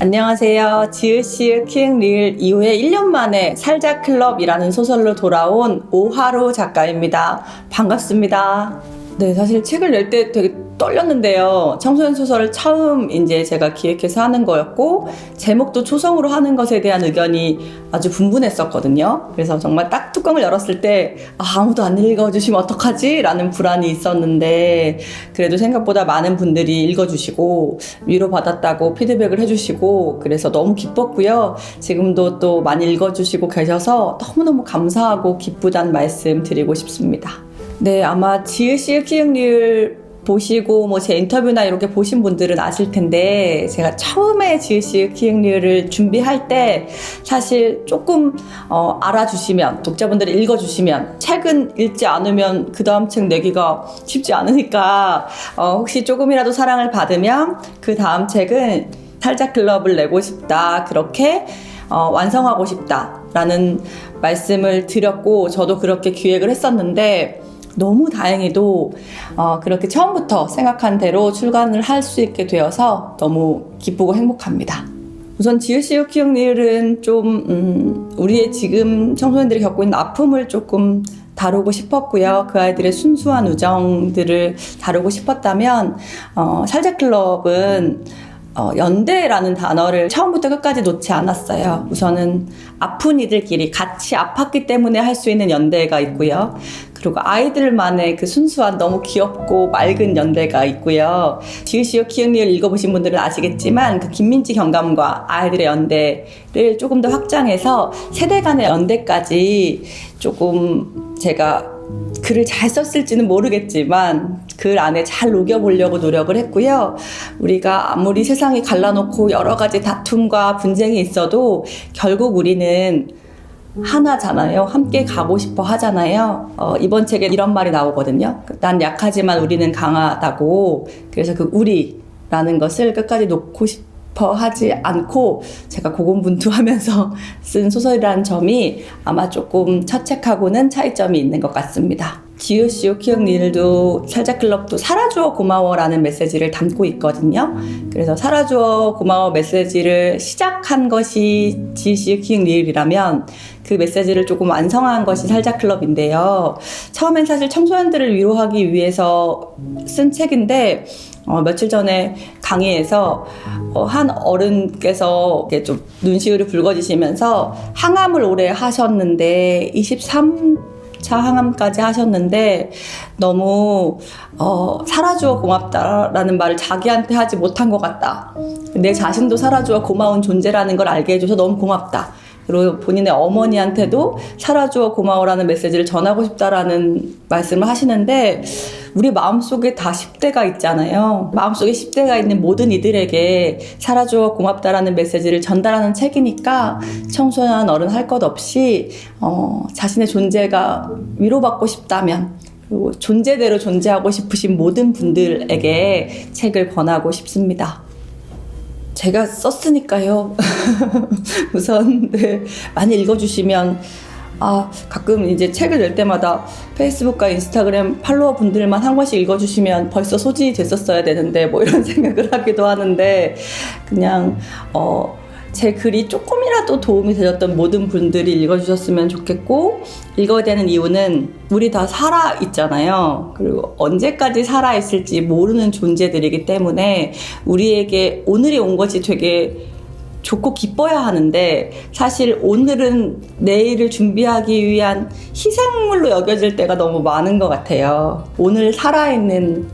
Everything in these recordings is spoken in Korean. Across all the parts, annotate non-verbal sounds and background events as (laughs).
안녕하세요. 지읒시읒 키읔리을 이후에 1년 만에 살자클럽이라는 소설로 돌아온 오하로 작가입니다. 반갑습니다. 네, 사실 책을 낼 때 되게 떨렸는데요. 청소년 소설을 처음 이제 제가 기획해서 하는 거였고, 제목도 초성으로 하는 것에 대한 의견이 아주 분분했었거든요. 그래서 정말 딱 뚜껑을 열었을 때, 아, 아무도 안 읽어주시면 어떡하지? 라는 불안이 있었는데, 그래도 생각보다 많은 분들이 읽어주시고, 위로받았다고 피드백을 해주시고, 그래서 너무 기뻤고요. 지금도 또 많이 읽어주시고 계셔서 너무너무 감사하고 기쁘다는 말씀 드리고 싶습니다. 네, 아마 지읒시읒 키읔리을 보시고 뭐 제 인터뷰나 이렇게 보신 분들은 아실 텐데 제가 처음에 지읒시읒 키읔리을을 준비할 때 사실 조금 어, 알아주시면 독자분들이 읽어주시면 책은 읽지 않으면 그 다음 책 내기가 쉽지 않으니까 어, 혹시 조금이라도 사랑을 받으면 그 다음 책은 살자클럽을 내고 싶다 그렇게 어, 완성하고 싶다라는 말씀을 드렸고 저도 그렇게 기획을 했었는데 너무 다행히도 어, 그렇게 처음부터 생각한 대로 출간을 할 수 있게 되어서 너무 기쁘고 행복합니다. 우선 지읒시읒 키읔리을은 좀 음, 우리의 지금 청소년들이 겪고 있는 아픔을 조금 다루고 싶었고요. 그 아이들의 순수한 우정들을 다루고 싶었다면 어, 살자클럽은 어, 연대라는 단어를 처음부터 끝까지 놓지 않았어요. 우선은 아픈 이들끼리 같이 아팠기 때문에 할 수 있는 연대가 있고요. 그리고 아이들만의 그 순수한 너무 귀엽고 맑은 연대가 있고요. 지읒시읒 키읔리을 읽어보신 분들은 아시겠지만 그 김민지 경감과 아이들의 연대를 조금 더 확장해서 세대 간의 연대까지 조금 제가 글을 잘 썼을지는 모르겠지만 글 안에 잘 녹여보려고 노력을 했고요. 우리가 아무리 세상이 갈라놓고 여러 가지 다툼과 분쟁이 있어도 결국 우리는 하나잖아요. 함께 가고 싶어 하잖아요. 어, 이번 책에 이런 말이 나오거든요. 난 약하지만 우리는 강하다고. 그래서 그 우리라는 것을 끝까지 놓고 싶어 하지 않고 제가 고군분투하면서 (laughs) 쓴 소설이라는 점이 아마 조금 첫 책하고는 차이점이 있는 것 같습니다. 지읒시읒 키읔리을도 살자클럽도 살아주어 고마워라는 메시지를 담고 있거든요. 그래서 살아주어 고마워 메시지를 시작한 것이 지읒시읒 키읔리을이라면 그 메시지를 조금 완성한 것이 살자클럽인데요. 처음엔 사실 청소년들을 위로하기 위해서 쓴 책인데 어, 며칠 전에 강의에서 어, 한 어른께서 이렇게 좀 눈시울이 붉어지시면서 항암을 오래 하셨는데 23 차 항암까지 하셨는데 너무 어, 살아주어 고맙다라는 말을 자기한테 하지 못한 것 같다. 내 자신도 살아주어 고마운 존재라는 걸 알게 해줘서 너무 고맙다. 그리고 본인의 어머니한테도 살아주어 고마워라는 메시지를 전하고 싶다라는 말씀을 하시는데 우리 마음속에 다 10대가 있잖아요. 마음속에 10대가 있는 모든 이들에게 살아주어 고맙다라는 메시지를 전달하는 책이니까 청소년 어른 할 것 없이 어, 자신의 존재가 위로받고 싶다면 그리고 존재대로 존재하고 싶으신 모든 분들에게 책을 권하고 싶습니다. 제가 썼으니까요. (laughs) 우선 네, 많이 읽어주시면 아 가끔 이제 책을 낼 때마다 페이스북과 인스타그램 팔로워 분들만 한 권씩 읽어주시면 벌써 소진이 됐었어야 되는데 뭐 이런 (laughs) 생각을 하기도 하는데 그냥 어. 제 글이 조금이라도 도움이 되셨던 모든 분들이 읽어주셨으면 좋겠고 읽어야 되는 이유는 우리 다 살아 있잖아요. 그리고 언제까지 살아 있을지 모르는 존재들이기 때문에 우리에게 오늘이 온 것이 되게 좋고 기뻐야 하는데 사실 오늘은 내일을 준비하기 위한 희생물로 여겨질 때가 너무 많은 것 같아요. 오늘 살아있는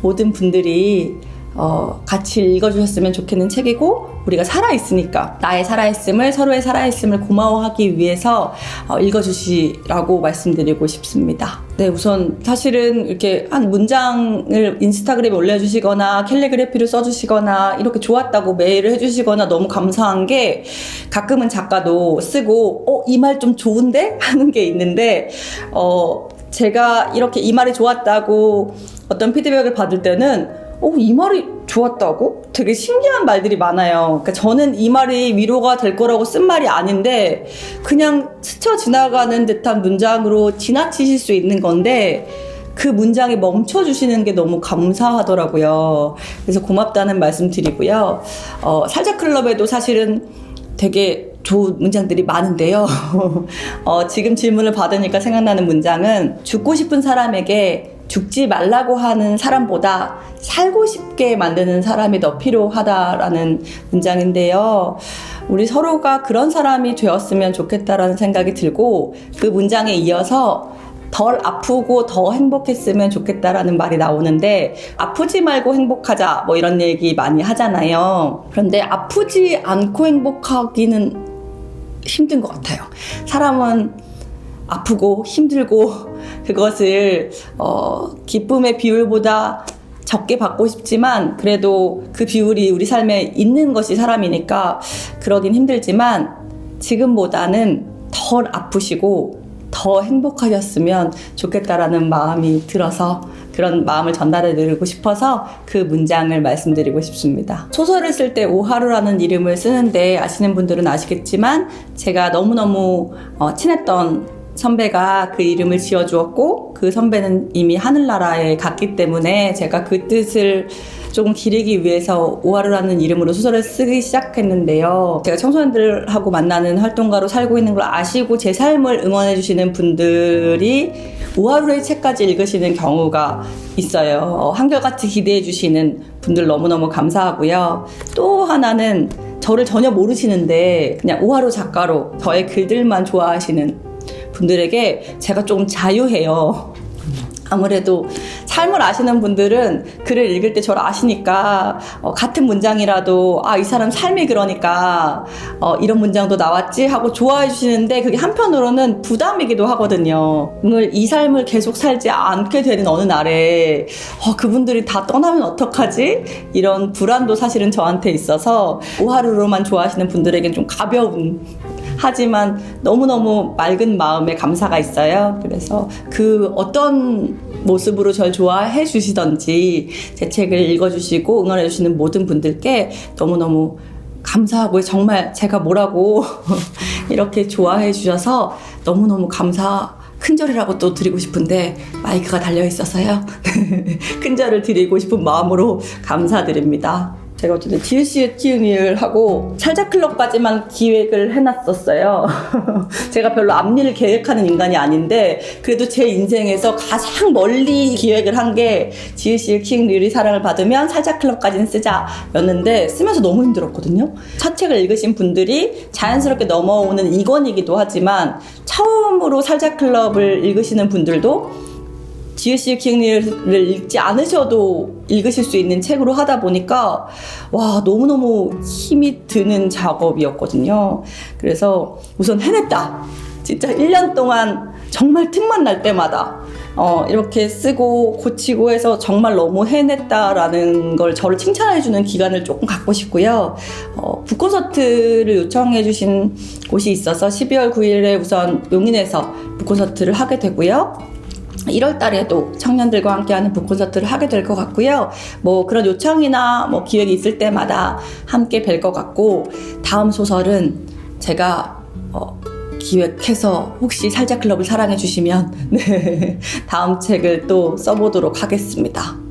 모든 분들이 어, 같이 읽어주셨으면 좋겠는 책이고 우리가 살아있으니까 나의 살아있음을 서로의 살아있음을 고마워하기 위해서 어, 읽어주시라고 말씀드리고 싶습니다. 네, 우선 사실은 이렇게 한 문장을 인스타그램에 올려주시거나 캘리그래피를 써주시거나 이렇게 좋았다고 메일을 해주시거나 너무 감사한 게 가끔은 작가도 쓰고 어, 이 말 좀 좋은데? (laughs) 하는 게 있는데 어, 제가 이렇게 이 말이 좋았다고 어떤 피드백을 받을 때는 어, 이 말이 좋았다고? 되게 신기한 말들이 많아요. 그러니까 저는 이 말이 위로가 될 거라고 쓴 말이 아닌데, 그냥 스쳐 지나가는 듯한 문장으로 지나치실 수 있는 건데, 그 문장에 멈춰 주시는 게 너무 감사하더라고요. 그래서 고맙다는 말씀 드리고요. 어, 살자 클럽에도 사실은 되게 좋은 문장들이 많은데요. (laughs) 어, 지금 질문을 받으니까 생각나는 문장은 죽고 싶은 사람에게 죽지 말라고 하는 사람보다 살고 싶게 만드는 사람이 더 필요하다라는 문장인데요. 우리 서로가 그런 사람이 되었으면 좋겠다라는 생각이 들고 그 문장에 이어서 덜 아프고 더 행복했으면 좋겠다라는 말이 나오는데 아프지 말고 행복하자 뭐 이런 얘기 많이 하잖아요. 그런데 아프지 않고 행복하기는 힘든 것 같아요. 사람은 아프고 힘들고 그것을 어, 기쁨의 비율보다 적게 받고 싶지만 그래도 그 비율이 우리 삶에 있는 것이 사람이니까 그러긴 힘들지만 지금보다는 덜 아프시고 더 행복하셨으면 좋겠다라는 마음이 들어서 그런 마음을 전달해 드리고 싶어서 그 문장을 말씀드리고 싶습니다. 소설을 쓸 때 오하루라는 이름을 쓰는데 아시는 분들은 아시겠지만 제가 너무너무 어, 친했던 선배가 그 이름을 지어주었고 그 선배는 이미 하늘나라에 갔기 때문에 제가 그 뜻을 조금 기리기 위해서 오하루라는 이름으로 소설을 쓰기 시작했는데요. 제가 청소년들하고 만나는 활동가로 살고 있는 걸 아시고 제 삶을 응원해주시는 분들이 오하루의 책까지 읽으시는 경우가 있어요. 어, 한결같이 기대해주시는 분들 너무너무 감사하고요. 또 하나는 저를 전혀 모르시는데 그냥 오하루 작가로 저의 글들만 좋아하시는 분들에게 제가 조금 자유해요. 아무래도 삶을 아시는 분들은 글을 읽을 때 저를 아시니까 어, 같은 문장이라도 아 이 사람 삶이 그러니까 어, 이런 문장도 나왔지 하고 좋아해 주시는데 그게 한편으로는 부담이기도 하거든요. 오늘 이 삶을 계속 살지 않게 되는 어느 날에 어, 그분들이 다 떠나면 어떡하지? 이런 불안도 사실은 저한테 있어서 오하루로만 좋아하시는 분들에겐 좀 가벼운 하지만 너무너무 맑은 마음에 감사가 있어요. 그래서 그 어떤 모습으로 절 좋아해 주시던지 제 책을 읽어주시고 응원해 주시는 모든 분들께 너무너무 감사하고 정말 제가 뭐라고 (laughs) 이렇게 좋아해 주셔서 너무너무 감사 큰절이라고 또 드리고 싶은데 마이크가 달려 있어서요. (laughs) 큰절을 드리고 싶은 마음으로 감사드립니다. 제가 어쨌든 지읒시읒 키우니을 하고 살자클럽까지만 기획을 해놨었어요. (laughs) 제가 별로 앞일을 계획하는 인간이 아닌데 그래도 제 인생에서 가장 멀리 기획을 한게 지읒시읒 키우니을이 사랑을 받으면 살자클럽까지는 쓰자였는데 쓰면서 너무 힘들었거든요. 첫 책을 읽으신 분들이 자연스럽게 넘어오는 이권이기도 하지만 처음으로 살자클럽을 읽으시는 분들도 지읒시읒 키우니를 읽지 않으셔도 읽으실 수 있는 책으로 하다 보니까 와 너무너무 힘이 드는 작업이었거든요. 그래서 우선 해냈다. 진짜 1년 동안 정말 틈만 날 때마다 어, 이렇게 쓰고 고치고 해서 정말 너무 해냈다라는 걸 저를 칭찬해주는 기간을 조금 갖고 싶고요. 어, 북콘서트를 요청해주신 곳이 있어서 12월 9일에 우선 용인에서 북콘서트를 하게 되고요. 1월 달에도 청년들과 함께하는 북 콘서트를 하게 될 것 같고요. 뭐 그런 요청이나 뭐 기획이 있을 때마다 함께 뵐 것 같고 다음 소설은 제가 어, 기획해서 혹시 살자 클럽을 사랑해 주시면 (laughs) 네, 다음 책을 또 써보도록 하겠습니다.